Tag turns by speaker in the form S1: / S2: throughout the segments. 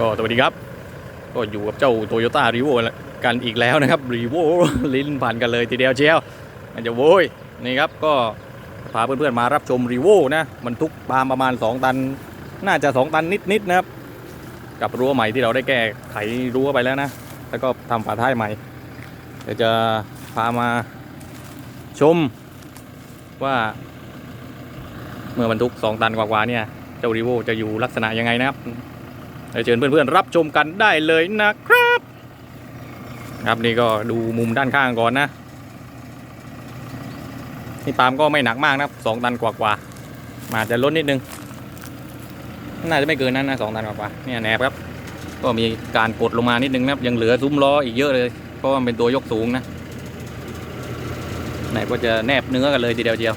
S1: ก็สวัสดีครับ ก็อยู่กับเจ้าโตโยต้ารีโวกันอีกแล้วนะครับรีโวลิ้นพันกันเลยทีเดียวเชียวมันจะโว้ยนี่ครับก็พาเพื่อนๆมารับชมรีโวนะบรรทุกปามประมาณ 2 ตัน น่าจะ 2 ตันนิดๆนะครับ กับรั้วใหม่ที่เราได้แก้ไขรั้วไปแล้วนะ แล้วก็ทำฝาท้ายใหม่เดี๋ยวจะพามาชมว่า เมื่อบรรทุก 2 ตันกว่าๆเนี่ย เจ้ารีโวจะอยู่ลักษณะยังไงนะครับ เดี๋ยวเชิญเพื่อนๆรับชมกันได้เลยนะครับ ครับนี่ก็ดูมุมด้านข้างก่อนนะนี่ปาล์มก็ไม่หนักมากนะสองตันกว่าๆมาจะลดนิดนึง น่าจะไม่เกินนั้นนะสองตันกว่าๆเนี่ยแหนบครับ ก็มีการกดลงมานิดนึงนะครับยังเหลือซุ้มล้ออีกเยอะเลย เพราะว่ามันเป็นตัวยกสูงนะไหนก็จะแนบเนื้อกันเลยทีเดียวเดียว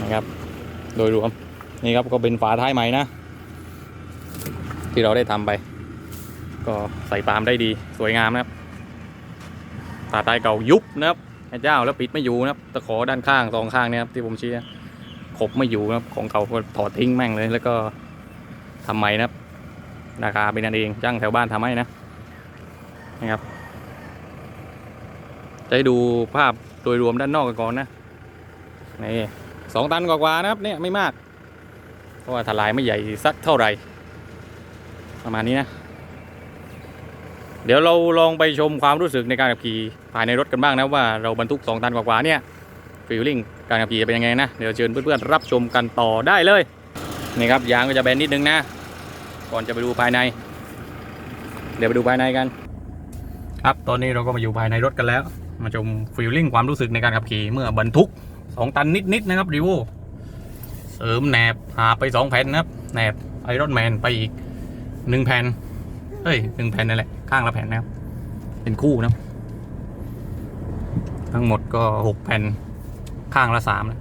S1: นะครับ โดยรวม นี่ครับก็เป็นฝาท้ายใหม่นะ ที่เราได้ทำไป ก็ใส่ปามได้ดีสวยงามนะครับฝาท้ายเก่ายุบนะครับไอ้เจ้าแล้วปิดไม่อยู่นะครับตะขอด้านข้างสองข้างเนี่ยครับที่ผมชี้ขบไม่อยู่นะครับของเก่าก็ถอดทิ้งแม่งเลยแล้วก็ทำใหม่นะครับราคาเป็นอันเองจ้างแถวบ้านทำให้นะนะครับจะให้ดูภาพโดยรวมด้านนอกกันก่อนนะนี่สองตันกว่าๆนะครับเนี่ยไม่มาก ราะว่าทลายไม่ใหญ่สักเท่าไหร่ ประมาณนี้นะ เดี๋ยวเราลองไปชมความรู้สึกในการขับขี่ภายในรถกันบ้างนะว่าเราบรรทุก 2 ตันกว่าๆเนี่ยฟีลลิ่งการขับขี่เป็นยังไงนะเดี๋ยวเชิญเพื่อนๆรับชมกันต่อได้เลยนี่ครับยางก็จะแบนนิดนึงนะ ก่อนจะไปดูภายใน เดี๋ยวไปดูภายในกัน ครับตอนนี้เราก็มาอยู่ภายในรถกันแล้ว มาชมฟีลลิ่งความรู้สึกในการขับขี่เมื่อบรรทุกสองตันนิดๆนะครับรีโว เสริมแหนบหาไปสองแผ่นนะครับแหนบไอรอนแมนไปอีกหนึ่งแผ่นเฮ้ยหนึ่งแผ่นนั่นแหละข้างละแผ่นนะครับ เป็นคู่นะทั้งหมดก็หกแผ่นข้างละสามนะ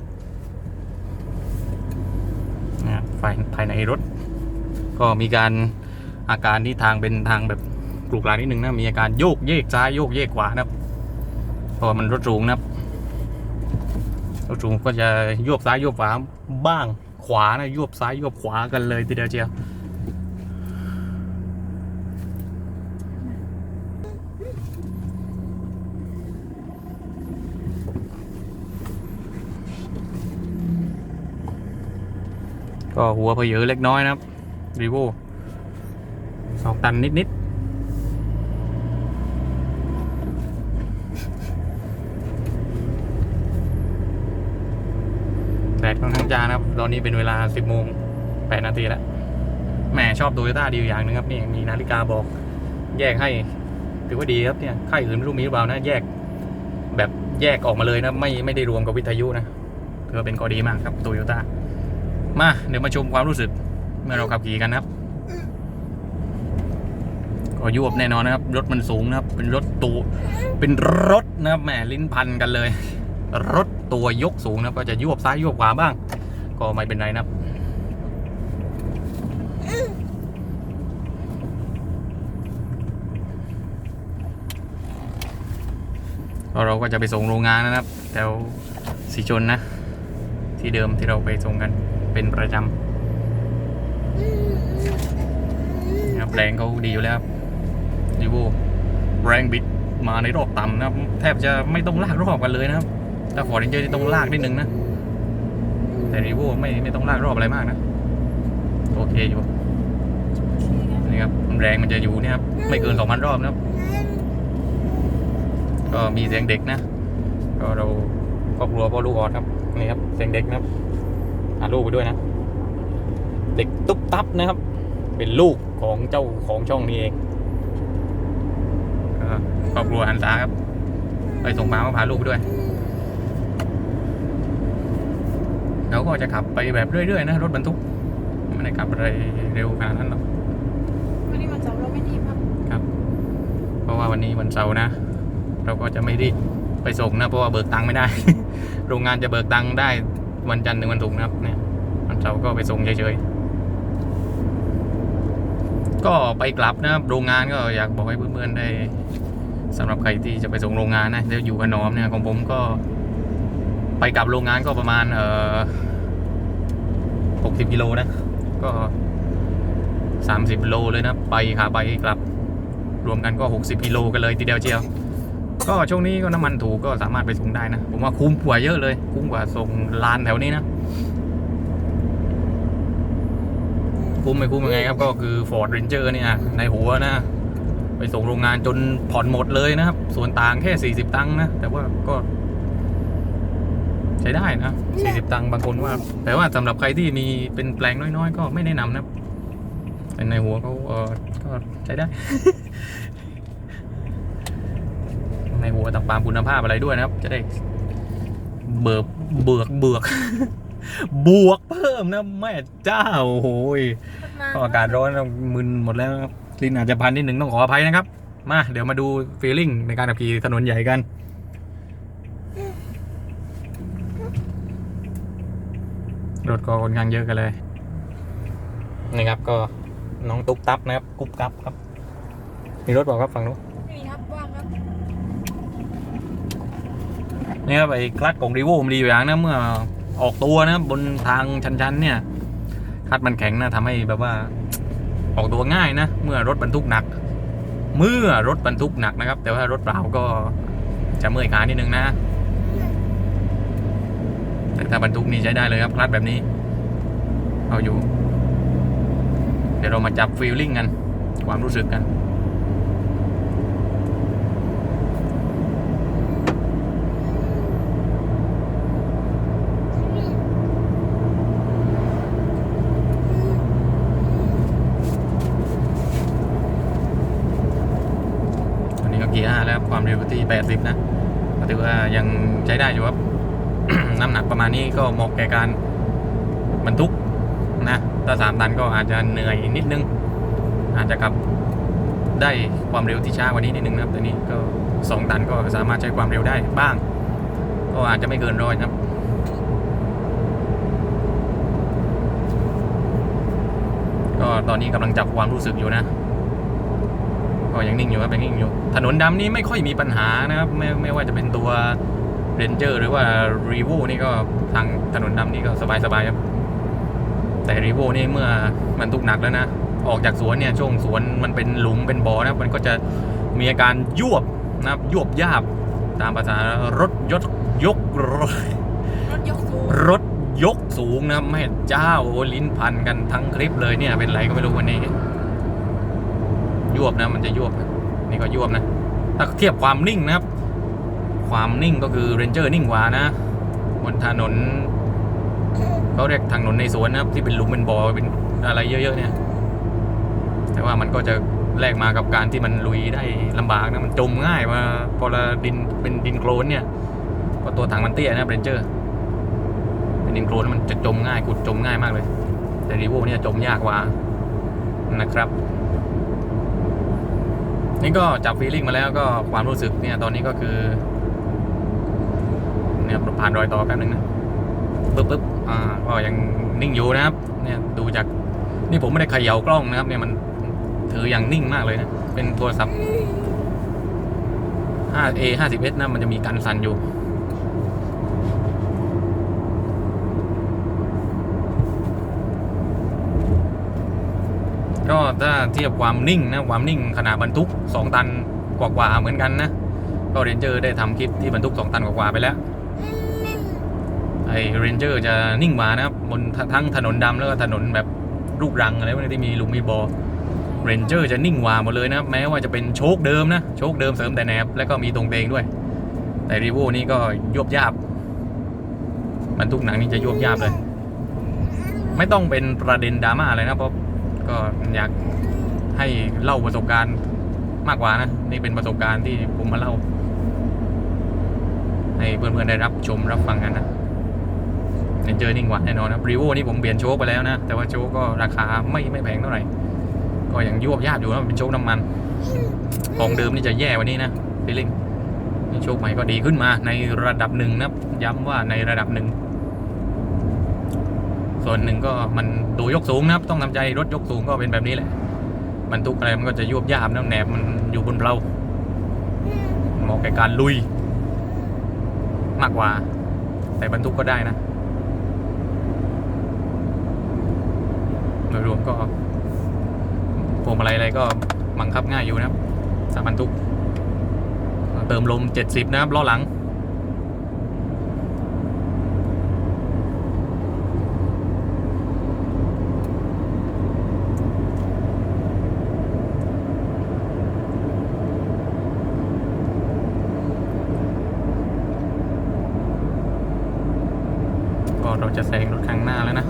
S1: นะภายภายในรถ ก็มีการอาการที่ทางเป็นทางแบบกรุกรานนิดนึงนะมีอาการโยกเยกซ้ายโยกเยกขวานะครับเพราะมันรถสูงนะครับ รถสูงก็จะโยบซ้ายโยบขวาบ้างขวานะโยบซ้ายโยบขวากันเลยทีเดียวเชียวก็หัวเพเยอะเล็กน้อยนะครับรีโวสองตันนิดๆ ดค่อนข้างจานะครับ ตอนนี้เป็นเวลา 10โมง8นาทีแล้วแหมชอบโตโยต้าดีอย่างหนึงครับนี่มีนาฬิกาบอก แยกให้ถือว่าดีครับเนี่ยค่ายอื่นไม่รู้มีหรือเปล่านะแยก แบบแยกออกมาเลยนะ ไม่ไม่ได้รวมกับวิทยุนะถือว่าเป็นข้อดีมากครับโตโยต้ามาเดี๋ยวมาชมความรู้สึกเมื่อเราขับขี่กันนะครับก็ยวบแน่นอนนะครับ รถมันสูงนะครับ เป็นรถตูเป็นรถนะครับแหมลิ้นพันกันเลย รถ ตัวยกสูงนะก็จะยวบซ้ายยวบขวาบ้าง ก็ไม่เป็นไรนะครับเราก็จะไปส่งโรงงานนะครับแถวสีชนนะ ที่เดิมที่เราไปส่งกันเป็นประจำนะครับแรงเขาดีอยู่แล้วครับดีโวแรงบิดมาในรอบต่ำนะครับ แทบจะไม่ต้องลากรอบกันเลยนะครับ ถ้าฟอร์ดเรนเจอร์ที่ต้องลากนิดนึงนะ แต่รีโวไม่ไม่ต้องลากรอบอะไรมากนะ โอเคอยู่นี่ครับแรงมันจะอยู่เนี่ยครับ ไม่เกินสองพันรอบนะครับ ก็มีเสียงเด็กนะ ก็เราครอบครัวพ่อลูกออดครับนี่ครับเสียงเด็กนะครับหาลูกไปด้วยนะ เด็กตุ๊บตับนะครับ เป็นลูกของเจ้าของช่องนี้เองก็ครอบครัวอันสาครับ ไปส่งปลาก็พาลูกไปด้วย เราก็จะขับไปแบบเรื่อยๆนะรถบรรทุกไม่ได้ขับอะไรเร็วขนาดนั้นหรอก
S2: วันนี้มันจำเราไม่ดีมาก
S1: เพราะว่าวันนี้วันเสาร์นะ เราก็จะไม่รีบไปส่งนะเพราะว่าเบิกตังค์ไม่ได้ โรงงานจะเบิกตังค์ได้วันจันทร์ถึงวันศุกร์นะครับเนี่ยวันเสาร์ก็ไปส่งเฉยๆก็ไปกลับนะครับโรงงานก็อยากบอกให้เพื่อนๆได้สำหรับใครที่จะไปส่งโรงงานนะแล้วอยู่กับน้อมเนี่ยของผมก็ ไปกลับโรงงานก็ประมาณเออหกสิบกิโลนะ ก็30โลเลยนะ ไปขาไปกลับ รวมกันก็60กิโลกันเลยทีเดียวเชียว ก็ช่วงนี้ก็น้ำมันถูกก็สามารถไปส่งได้นะ ผมว่าคุ้มกว่าเยอะเลย คุ้มกว่าส่งลานแถวนี้นะ คุ้มไม่คุ้มยังไงครับก็คือ Ford Ranger เนี่ยในหัวนะไปส่งโรงงานจนผ่อนหมดเลยนะครับ ส่วนต่างแค่ 40 ตังค์นะ แต่ว่าก็ ใช้ได้นะ40 ตังค์บางคนว่า แต่ว่าสำหรับใครที่มีเป็นแปลงน้อยๆ ก็ไม่แนะนำนะแต่ในหัวเขาเออก็ใช้ได้ ในหัวต่างปามคุณภาพอะไรด้วยนะครับ จะได้เบิกเบิกเบิกบวกเพิ่มนะแม่เจ้าโอ้โหยก็อากาศร้อนแล้วมึนหมดแล้วครับลิ้นอาจจะพันนิดหนึ่งต้องขออภัยนะครับ มา เดี๋ยวมาดูฟีลลิ่งในการขับขี่ถนนใหญ่กัน รถก็ค่อนข้างเยอะกันเลยนี่ครับก็น้องตุ๊กตับนะครับกุ๊บกับครับ มีรถบอกครับฝั่งนู้น
S2: นี่ครับว่างครับ
S1: นี่ครับไอ้คลัตช์ของรีโวมันดีอยู่อย่างนะเมื่อออกตัวนะบนทางชันๆเนี่ยคลัตช์มันแข็งนะทำให้แบบว่าออกตัวง่ายนะ เมื่อรถบรรทุกหนัก เมื่อรถบรรทุกหนักนะครับ แต่ว่ารถเปล่าก็จะเมื่อยขานิดนึงนะแต่ ถ้าบรรทุกนี่ใช้ได้เลยครับคลัตช์แบบนี้เอาอยู่ เดี๋ยวเรามาจับฟีลลิ่งกัน ความรู้สึกกัน ตอนนี้ก็เกียร์ห้าแล้วครับความเร็วที่80นะก็ถือว่ายังใช้ได้อยู่ครับ น้ำหนักประมาณนี้ก็เหมาะแก่การบรรทุกนะถ้าสามตันก็อาจจะเหนื่อยนิดนึง อาจจะขับได้ความเร็วที่ช้ากว่านี้นิดนึงนะครับแต่นี้ก็สองตันก็สามารถใช้ความเร็วได้บ้าง ก็อาจจะไม่เกินร้อยครับก็ตอนนี้กำลังจับความรู้สึกอยู่นะ ก็ยังนิ่งอยู่ครับยังนิ่งอยู่ ถนนดำนี่ไม่ค่อยมีปัญหานะครับ ไม่ไม่ว่าจะเป็นตัว เรนเจอร์หรือว่ารีโวนี่ก็ทางถนนดำนี่ก็สบายสบายๆครับ แต่รีโวนี่เมื่อมันทุกหนักแล้วนะ ออกจากสวนเนี่ยช่วงสวนมันเป็นหลุมเป็นบ่อนะ มันก็จะมีอาการยวบนะครับยวบยาบตามภาษารถยกยกรถ
S2: ยกสูง
S1: รถยกสูงนะแม่เจ้าโอลิ้นพันกันทั้งคลิปเลยเนี่ยเป็นไรก็ไม่รู้วันนี้ยวบนะมันจะยวบนะนี่ก็ยวบนะถ้าเทียบความนิ่งนะครับ ความนิ่งก็คือเรนเจอร์นิ่งกว่านะบนถนนเขาเรียกถนนในสวนนะครับที่เป็นหลุมเป็นบ่อเป็นอะไรเยอะ ๆ เนี่ย แต่ว่ามันก็จะแลกมากับการที่มันลุยได้ลำบากนะมันจมง่ายว่าพอละดินเป็นดินโคลนเนี่ยพราะตัวถังมันเตี้ยนะเรนเจอร์เป็นดินโคลนมันจะจมง่ายกุดจมง่ายมากเลย แต่รีโวเนี่ยจมยากกว่านะครับนี่ก็จับฟีลลิ่งมาแล้วก็ความรู้สึกเนี่ยตอนนี้ก็คือ เนี่ยผ่านรอยต่อแป๊บนึงนะปึ๊บปึ๊บอ่าก็ยังนิ่งอยู่นะครับ เนี่ยดูจากนี่ผมไม่ได้เขย่ากล้องนะครับ เนี่ยมันถืออย่างนิ่งมากเลยนะ เป็นโทรศัพท์ 5A 50S นะมันจะมีการสั่นอยู่ก็ถ้าเทียบความนิ่งนะความนิ่งขนาดบรรทุก 2 ตันกว่าๆเหมือนกันนะ ก็เรนเจอร์ได้ทำคลิปที่บรรทุก 2 ตันกว่าๆไปแล้ว ไอเรนเจอร์จะนิ่งกว่านะครับบนทั้งถนนดำแล้วก็ถนนแบบลูกรังอะไรพวกนี้ที่มีลุมมีบอเรนเจอร์จะนิ่งกว่าหมดเลยนะแม้ว่าจะเป็นโชคเดิมนะโชคเดิมเสริมแต่แหนบแล้วก็มีตรงเตงด้วย แต่รีโวนี่ก็ยวบยาบบรรทุกหนังนี่จะยวบยาบเลย ไม่ต้องเป็นประเด็นดราม่าเลยนะเพราะก็อยากให้เล่าประสบการณ์มากกว่านะ นี่เป็นประสบการณ์ที่ผมมาเล่า ให้เพื่อนๆได้รับชมรับฟังกันนะ เนเจอร์นิ่งกว่าแน่นอนนะรีโวนี่ผมเปลี่ยนโชคไปแล้วนะ แต่ว่าโชคก็ราคาไม่ไม่แพงเท่าไหร่ ก็ยังยวบยาบอยู่นะมันเป็นโชคน้ำมัน ของเดิมนี่จะแย่กว่านี้นะฟีลิ่งโชคใหม่ก็ดีขึ้นมาในระดับหนึ่งนะย้ำว่าในระดับหนึ่ง ส่วนหนึ่งก็มันดูยกสูงนะครับ ต้องทำใจรถยกสูงก็เป็นแบบนี้แหละบรรทุกอะไรมันก็จะยวบยาบนะแหนบมันอยู่บนเราเหมาะแก่การลุย มากกว่า แต่บรรทุกก็ได้นะโดย รวมก็วงมาลัยอะไรก็บังคับง่ายอยู่นะครับสามพันทุกเติมลม 70 นะครับล้อหลัง ก็เราจะแซงรถข้างหน้าแล้วนะ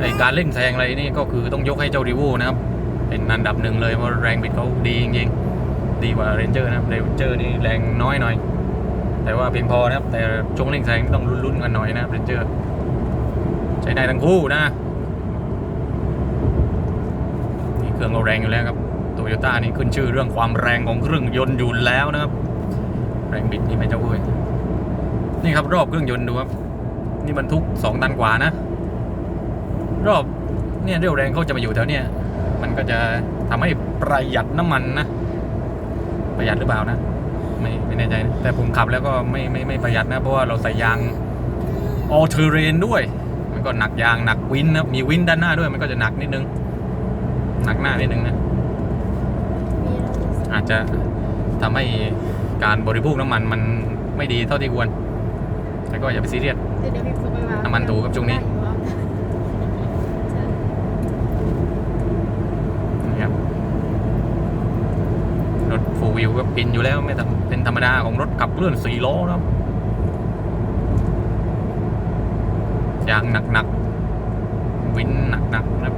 S1: ไอการเร่งแซงอะไรนี่ก็คือต้องยกให้เจ้ารีโวนะครับ เป็นอันดับหนึ่งเลยเพราะแรงบิดเขาดีจริงๆดีกว่าเรนเจอร์นะครับเรนเจอร์นี่แรงน้อยหน่อย แต่ว่าเพียงพอนะครับ แต่ช่วงเร่งแซงต้องลุ้นๆกันหน่อยนะครับเรนเจอร์ใช้ได้ทั้งคู่นะนี่เครื่องเราแรงอยู่แล้วครับโตโยต้านี่ขึ้นชื่อเรื่องความแรงของเครื่องยนต์อยู่แล้วนะครับ แรงบิดนี่ไม่เจ้าเว้ยนี่ครับรอบเครื่องยนต์ดูครับ นี่บรรทุกสองตันกว่านะ รอบเนี่ยเรี่ยวแรงเขาจะมาอยู่แถวเนี้ยมันก็จะทำให้ประหยัดน้ำมันนะประหยัดหรือเปล่านะไม่ไม่แน่ใจนะแต่ผมขับแล้วก็ไม่ไม่ไม่ประหยัดนะ เพราะว่าเราใส่ยางออเทเรนด้วย มันก็หนักยางหนักวินนะมีวินด้านหน้าด้วยมันก็จะหนักนิดนึง หนักหน้านิดนึงนะ
S2: มีเราจะ
S1: อาจจะทำให้การบริโภคน้ำมันมันไม่ดีเท่าที่ควร แต่ก็อย่าไปซีเรียส
S2: เดี๋ยวเดี๋ยวพี่ส่งไปวาง
S1: น้ำมันถูกครับช่วงนี้
S2: ได้อยู่ครับใช่
S1: นะครับรถฟู วิวก็ปินอยู่แล้วไม่เป็นธรรมดาของรถขับเคลื่อนสี่ล้อนะครับยางหนักๆวินหนักๆนะครับ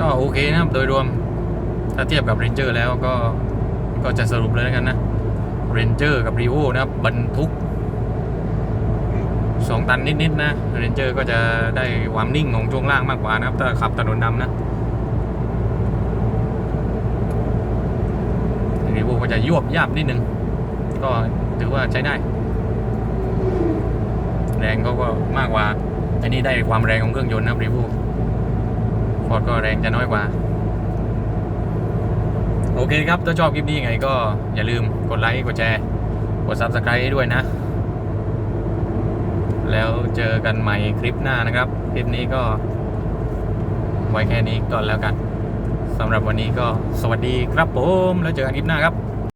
S1: ก็โอเคนะครับโดยรวม ถ้าเทียบกับ Ranger แล้วก็ก็จะสรุปเลยแล้วกันนะ Ranger กับ r ี o นะครับบรรทุก สองตันนิดๆนะ Ranger ก็จะได้ความนิ่งของช่วงล่างมากกว่านะครับ ถ้าขับถนนดำนะ r ี o ก็จะยวบยาบนิดนึง ก็ถือว่าใช้ได้ แรงเขาก็มากกว่า อันนี้ได้ความแรงของเครื่องยนต์นะครับ r ี o ฟอร์ดก็แรงจะน้อยกว่า โอเคครับ ถ้าชอบคลิปนี้ยังไงก็อย่าลืมกดไลค์ กดแชร์ กด Subscribe ให้ด้วยนะ แล้วเจอกันใหม่คลิปหน้านะครับ คลิปนี้ก็ไว้แค่นี้ก่อนแล้วกันสำหรับวันนี้ก็สวัสดีครับผม แล้วเจอกันคลิปหน้าครับ